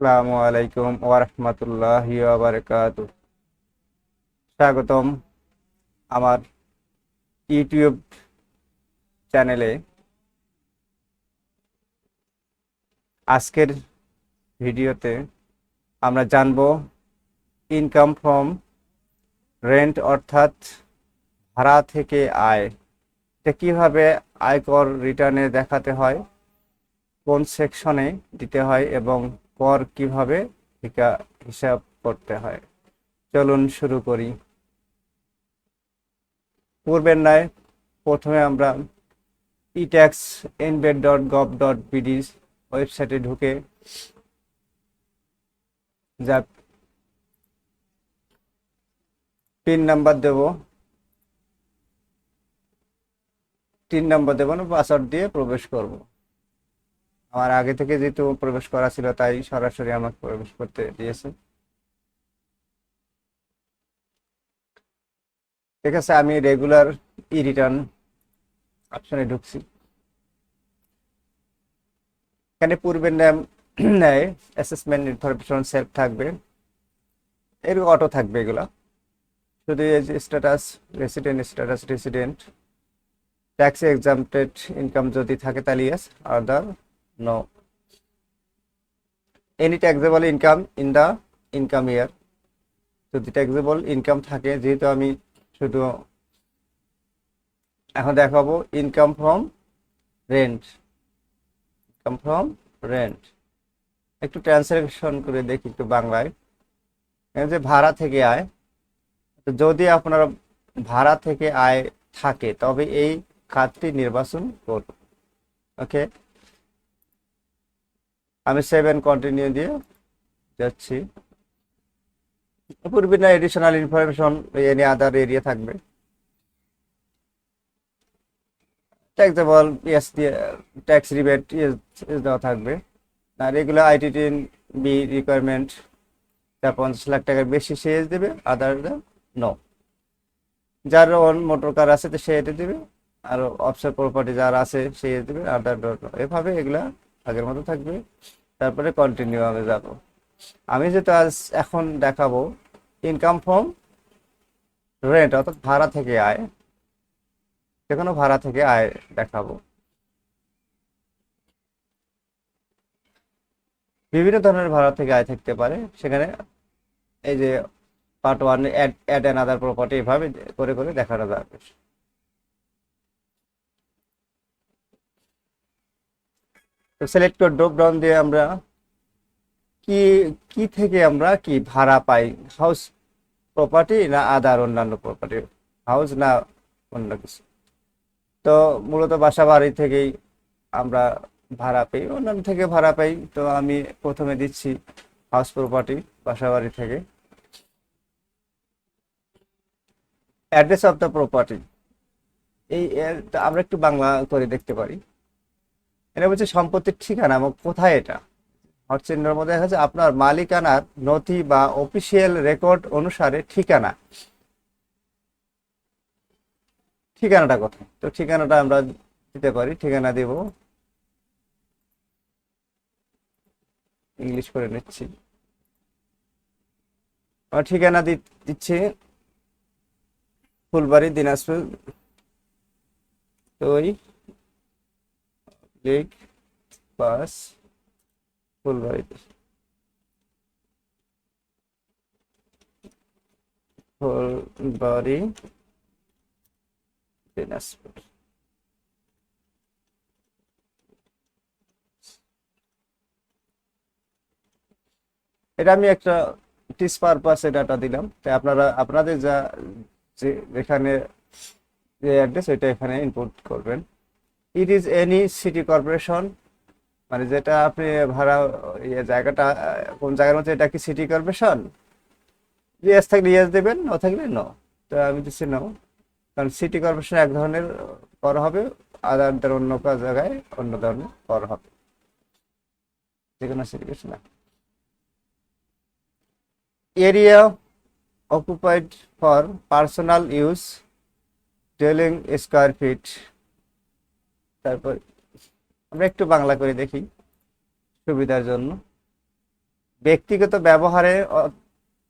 আসসালামু আলাইকুম ওয়ারহমতুল্লাহি ওয়াবারাকাত স্বাগতম আমার ইউটিউব চ্যানেলে। আজকের ভিডিওতে আমরা জানব ইনকাম ফ্রম রেন্ট অর্থাৎ ভাড়া থেকে আয়। এটা কীভাবে আয়কর রিটার্নে দেখাতে হয়? কোন সেকশনে দিতে হয় এবং কর কীভাবে হিকা- হিসাব করতে হয়। চলুন শুরু করি। পূর্বের ন্যায় প্রথমে আমরা etax NBR dot gov dot BD ওয়েবসাইটে ঢুকে যা পিন নাম্বার দেব। তিন নাম্বার দেবো না পাসওয়ার্ড দিয়ে প্রবেশ করব। আমার আগে থেকে যেহেতু প্রবেশ করা ছিল, তাই সরাসরি আমাকে প্রবেশ করতে দিয়েছে। ঠিক আছে, আমি রেগুলার ই রিটার্ন অপশনে ঢুকছি। এখানে পূর্বের নাম নেয় অ্যাসেসমেন্ট ইনফরমেশন সেলফ থাকবে। এর অটো থাকবে এগুলা। শুধু এই যে status resident status resident tax exempted income যদি থাকে তাহলে yes other no any taxable income in the income year যদি ট্যাক্সেবল ইনকাম থাকে, যেহেতু আমি শুধু এখন দেখাবো income from rent income from rent একটু ট্রান্সলেশন করে দেখি একটু বাংলায়। যে ভাড়া থেকে আয় যদি আপনার ভাড়া থেকে আয় থাকে, তবে এই খাতটি নির্বাচন করুন। ওকে আমি সেভেন কন্টিনিউ দিয়ে যাচ্ছি। পূর্বে না additional information any other area থাকবে। ট্যাক্সেবল ইয়েস দিয়ে ট্যাক্স রিবেট দেওয়া থাকবে। আর এগুলো আইটিটি বি রিকোয়ারমেন্ট যা পঞ্চাশ লাখ টাকার বেশি সে এস দেবে আদার নো যার ওন মোটর কার আছে তো সে এটা দেবে, আর অফসেট প্রপার্টি যার আছে সে দেবে আদার এভাবে এগুলা আগের মতো থাকবে। তারপরে কন্টিনিউ আমি যাব। আমি যেটা আজ এখন দেখাবো ইনকাম ফ্রম রেন্ট অর্থাৎ ভাড়া থেকে আয়, যে কোনো ভাড়া থেকে আয় দেখাবো। বিভিন্ন ধরনের ভাড়া থেকে আয় থাকতে পারে। সেখানে এই যে part one add add an other property এভাবে করে করে দেখানো যাবে। তো সিলেক্ট করে ড্রপ ডাউন দিয়ে আমরা কি কি থেকে আমরা কি ভাড়া পাই? হাউস প্রপার্টি না আদার অন্যান্য প্রপার্টি হাউস না অন্য কিছু? তো মূলত বাসা বাড়ি থেকেই আমরা ভাড়া পাই, অন্যান্য থেকে ভাড়া পাই। তো আমি প্রথমে দিচ্ছি হাউস প্রপার্টি বাসা বাড়ি থেকে। অ্যাড্রেস অফ দ্য প্রপার্টি এই আমরা একটু বাংলা করে দেখতে পারি। এটা বলছে সম্পত্তির ঠিকানা এবং কোথায় এটা? হটচিহ্নের মধ্যে দেখা যাচ্ছে আপনার মালিকানার নথি বা অফিসিয়াল রেকর্ড অনুসারে ঠিকানা। ঠিকানাটা কোথায়? তো ঠিকানাটা আমরা দিতে পারি, ঠিকানা দেব। ইংলিশ করে নিচ্ছি। ঠিকানা দিচ্ছি ফুলবাড়ি, দিনাজপুর। দুই লিখ বাস ফুলবাড়িতে ফুলবাড়ি দিনাজপুর এটা আমি একটা টিস পারপাসে ডাটা দিলাম। তাই আপনারা, আপনাদের যা, যে যেখানে যে অ্যাড্রেস ওইটা এখানে ইনপুট করবেন। It is any city corporation মানে যেটা আপনি ভাড়া ইয়ে জায়গাটা, কোন জায়গার মধ্যে এটা কি সিটি কর্পোরেশন ইয়েস থাকলে ইয়েস দেবেন নো থাকলে ন তো আমি দিচ্ছি নো কারণ সিটি কর্পোরেশন এক ধরনের কর হবে আদারদের অন্য জায়গায় অন্য ধরনের কর হবে। যে কোনো city area occupied for personal use, dwelling square feet তারপর আমরা একটু বাংলা করে দেখি সুবিধার জন্য। ব্যক্তিগত ব্যবহারে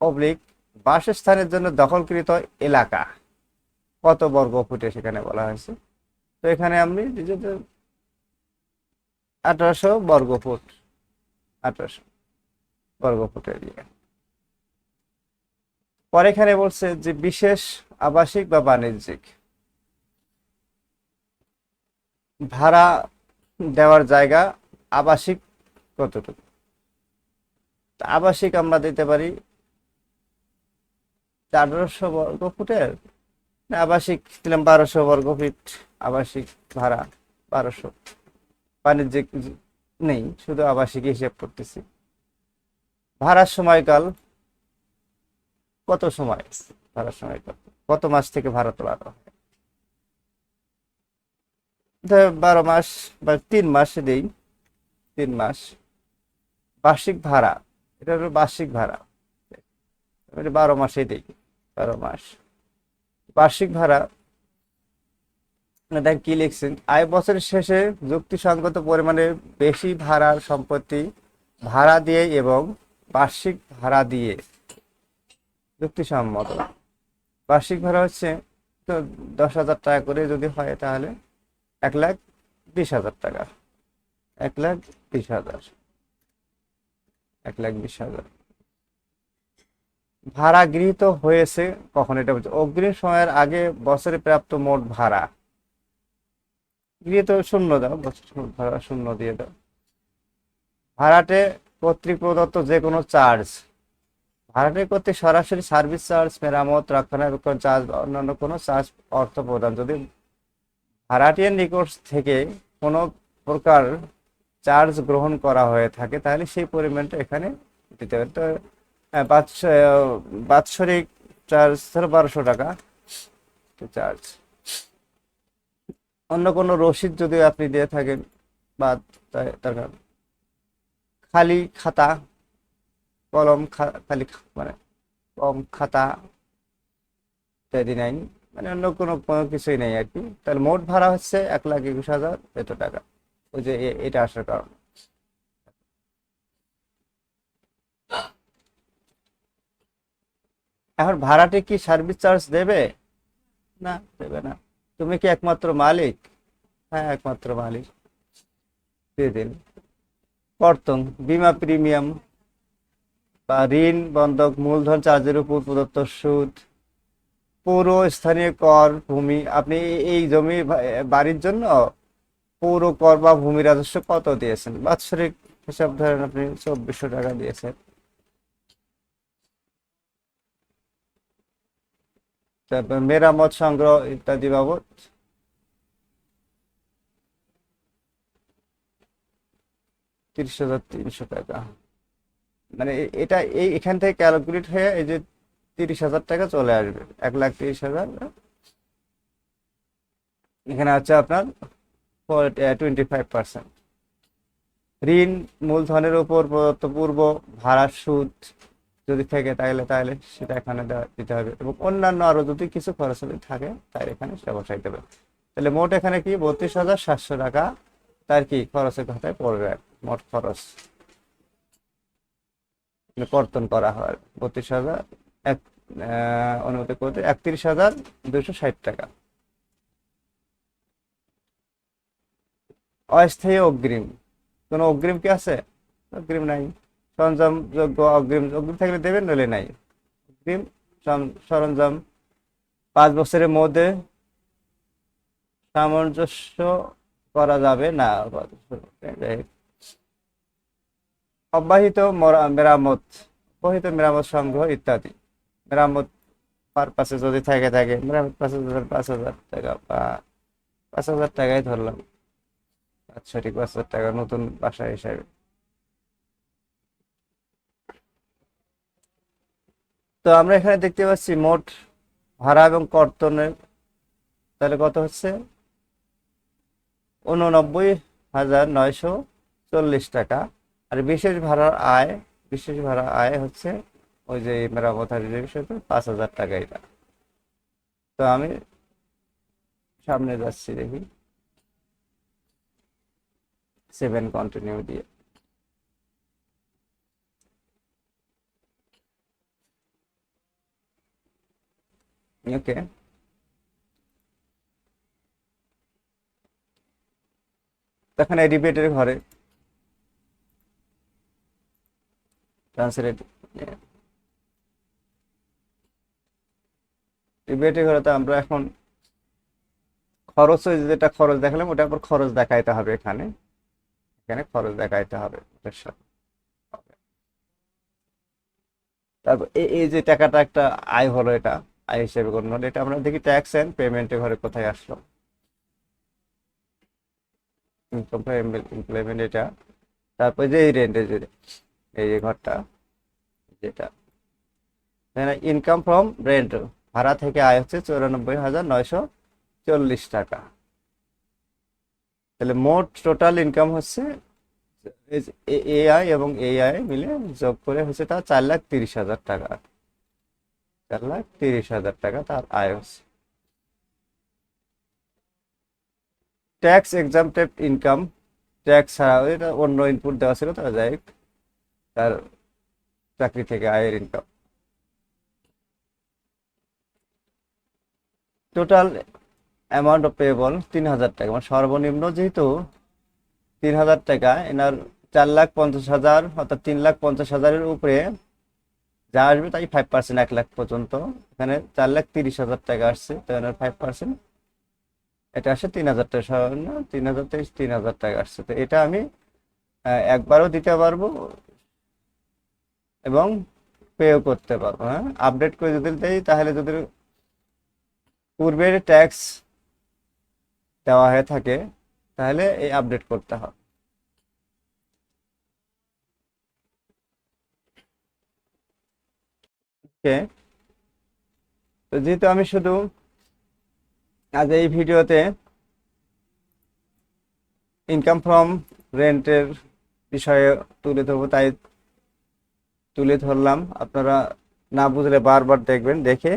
অবলিক বাসস্থানের জন্য দখলকৃত এলাকা। কত বর্গ ফুটে সেখানে বলা হয়েছে। তো এখানে আমি আঠারোশো বর্গ ফুট, আঠারোশো বর্গ ফুট এরিয়া পরে এখানে বলছে যে বিশেষ আবাসিক বা বাণিজ্যিক। ভাড়া দেওয়ার জায়গা আবাসিক কতটুকু? আবাসিক আমরা দিতে পারি আঠারোশো বর্গ ফুটের আবাসিক দিলাম বারোশো বর্গ ফিট, আবাসিক ভাড়া বারোশো। বাণিজ্যিক নেই, শুধু আবাসিক হিসেব করতেছি। ভাড়ার সময়কাল কত সময়? ভাড়ার সময়কাল কত মাস থেকে ভাড়া তোলা হয়? বারো মাস বা তিন মাস দেই, তিন মাস। বার্ষিক ভাড়া, এটা হলো বার্ষিক ভাড়া। বারো মাসে দেই, বারো মাস। বার্ষিক ভাড়া দেখ কি লিখছেন? আয় বছরের শেষে যুক্তিসঙ্গত পরিমাণে বেশি ভাড়ার সম্পত্তি, ভাড়া দিয়ে এবং বার্ষিক ভাড়া দিয়ে। যুক্তিসম্মত বার্ষিক ভাড়া হচ্ছে তো দশ হাজার টাকা করে যদি হয় তাহলে এক লাখ বিশ হাজার টাকা। এক লাখ বিশ হাজার। এক লাখ বিশ হাজার। ভাড়া গৃহীত হয়েছে কখন এটা বলছে অগ্রিম সময়ের আগে বছরে প্রাপ্ত মোট ভাড়া। গৃহীত শূন্য দাও বছর ভাড়া শূন্য দিয়ে দাও। ভাড়াটে কর্তৃক প্রদত্ত যে কোনো চার্জ। ভাড়াটে কর্তৃক সরাসরি সার্ভিস চার্জ, মেরামত, রক্ষণাবেক্ষণ চার্জ অন্যান্য কোনো চার্জ অর্থ প্রদান। যদি ভাড়াটিয়ার নিকট থেকে কোনো প্রকার চার্জ গ্রহণ করা হয়ে থাকে, তাহলে সেই পরিমাণটা এখানে দিতে হবে। তো বাৎসরিক চার্জ ধরো বারোশো টাকা চার্জ। অন্য কোনো রসিদ যদি আপনি দিয়ে থাকেন, বা তার খালি খাতা, কলম খালি মানে কম খাতা ইত্যাদি নাই মানে অন্য কোনো কিছুই নেই আর কি। তাহলে মোট ভাড়া হচ্ছে এক লাখ একুশ হাজার এত টাকা। ওই যে এটা আসার কারণ। এখন ভাড়াটি কি সার্ভিস চার্জ দেবে? না। দেবে না। তুমি কি একমাত্র মালিক? হ্যাঁ একমাত্র মালিক। দিয়ে দিন। কর্তন বিমা প্রিমিয়াম বা ঋণ বন্ধক মূলধন চার্জের উপর প্রদত্ত সুদ। পৌর স্থানীয় কর, ভূমি, আপনি এই জমি বাড়ির জন্য পৌর কর বা ভূমি রাজস্ব কত দিয়েছেন? বাৎসরিক হিসাব ধরেন আপনি চব্বিশশো টাকা দিয়েছেন। তারপর মেরামত সংগ্রহ ইত্যাদি বাবদ। তিরিশ হাজার তিনশো টাকা। মানে এটা এই এখান থেকে ক্যালকুলেট হয়ে এই যে তিরিশ হাজার টাকা চলে আসবে। এক লাখ তিরিশ হাজার এখানে আছে আপনার টোয়েন্টি ফাইভ পার্সেন্ট ঋণ মূলধনের উপর প্রদত্ত পূর্ব ভাড়ার সুদ যদি থেকে তাহলে তাহলে সেটা এখানে দিতে হবে এবং অন্যান্য আরও যদি কিছু খরচ থাকে তাই এখানে সে বসাইতে হবে। তাহলে মোট এখানে কি বত্রিশ হাজার সাতশো টাকা তার কি খরচের কথায় পড়বে, মোট খরচ। কর্তন করা হয়, বত্রিশ হাজার অনুমতি করতে একত্রিশ হাজার দুশো ষাট টাকা। অস্থায়ী অগ্রিম। কোনো অগ্রিম কি আছে? অগ্রিম নাই। সরঞ্জাম যোগ্য অগ্রিম। অগ্রিম থাকলে দেবেন, নইলে নাই। অগ্রিম সরঞ্জাম। পাঁচ বছরের মধ্যে সামঞ্জস্য করা যাবে না। অব্যাহিত মেরামত অব্যাহিত মেরামত সংগ্রহ ইত্যাদি। মেরামত পারপাসে যদি থাকে থাকে। মেরামত পাঁচ হাজার পাঁচ হাজার টাকা বা পাঁচ হাজার টাকাই ধরলাম। সঠিক পাঁচ হাজার টাকা নতুন বাসা হিসাবে। তো আমরা এখানে দেখতে পাচ্ছি মোট ভাড়া এবং কর্তনের। তাহলে কত হচ্ছে? উননব্বই হাজার নয়শো চল্লিশ টাকা। আর বিশেষ ভাড়ার আয়, বিশেষ ভাড়া আয় হচ্ছে ওই যে মেরামতারি যে বিষয়টা, পাঁচ হাজার টাকা এটা। তো আমি সামনে যাচ্ছি দেখি। সেভেন কন্টিনিউ দিয়ে। ওকে দেখেন এই ঘরে। ট্রান্সলেট রিবেটের ঘরে তো আমরা এখন খরচ ওই যেটা খরচ দেখালাম, ওটা আবার খরচ দেখাইতে হবে এখানে। এখানে খরচ দেখাইতে হবে ওটার সাথে। তারপর এই যে টাকাটা একটা আয় হলো এটা, আয় হিসেবে গণ্য। হলো এটা আমরা দেখি ট্যাক্স এন্ড পেমেন্টের ঘরে কোথায় আসলো। ইনকাম এমপ্লয়মেন্ট এটা তারপর যে এই রেন্ট যে, এই যে ঘরটা, যেটা। ইনকাম ফ্রম রেন্ট ভাড়া থেকে আয় হচ্ছে চৌরানব্বই হাজার নয়শো চল্লিশ টাকা। তাহলে মোট টোটাল ইনকাম হচ্ছে এআই এবং এআই মিলে যোগ করে হচ্ছে তার চার লাখ তিরিশ হাজার টাকা। চার লাখ তিরিশ হাজার টাকা তার আয় হচ্ছে। ট্যাক্স এক্সামটেড ইনকাম ট্যাক্স ছাড়া এটা অন্য ইনপুট দেওয়া ছিল তো যাই তার চাকরি থেকে আয়ের income total amount of payable তিন হাজার টাকা। মানে সর্বনিম্ন যেহেতু তিন হাজার টাকা, এনার চার লাখ পঞ্চাশ হাজার অর্থাৎ তিন লাখ পঞ্চাশ হাজারের উপরে যা আসবে তাই ফাইভ পার্সেন্ট এক লাখ পর্যন্ত। এখানে চার লাখ তিরিশ হাজার টাকা আসছে, তো এনার ফাইভ পার্সেন্ট এটা আসে তিন হাজার টাকা, সর্বনিম্ন তিন হাজার থেকে তিন হাজার টাকা আসছে। তো এটা আমি একবারও দিতে পারব এবং পেও করতে পারব হ্যাঁ। আপডেট করে যদি দেই, তাহলে যদি পূর্বের ট্যাক্স দেওয়া হয়ে থাকে, তাহলে এই আপডেট করতে হবে। তো যেহেতু আমি শুধু আজ এই ভিডিওতে ইনকাম ফ্রম রেন্টের বিষয়ে তুলে ধরবো, তাই তুলে ধরলাম। আপনারা না বুঝলে বারবার দেখবেন, দেখে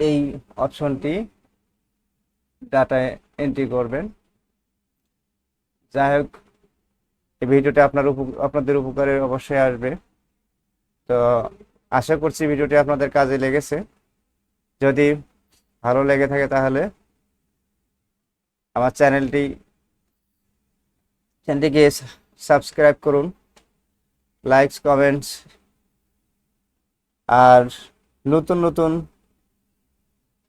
এই অপশনটি ডাটায় এন্ট্রি করবেন। যাই হোক, এই ভিডিওটি আপনার আপনাদের উপকারে অবশ্যই আসবে। তো আশা করছি ভিডিওটি আপনাদের কাজে লেগেছে। যদি ভালো লেগে থাকে তাহলে আমার চ্যানেলটি, চ্যানেলটিকে সাবস্ক্রাইব করুন লাইকস কমেন্টস আর নতুন নতুন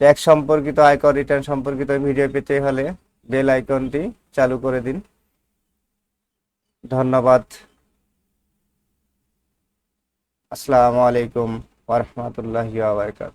ট্যাক্স সম্পর্কিত, আয়কর রিটার্ন সম্পর্কিত ভিডিও পেতে হলে বেল আইকনটি চালু করে দিন। ধন্যবাদ। আসসালামু আলাইকুম ওরহমতুল্লাহ ওয়া বারাকাতুহু।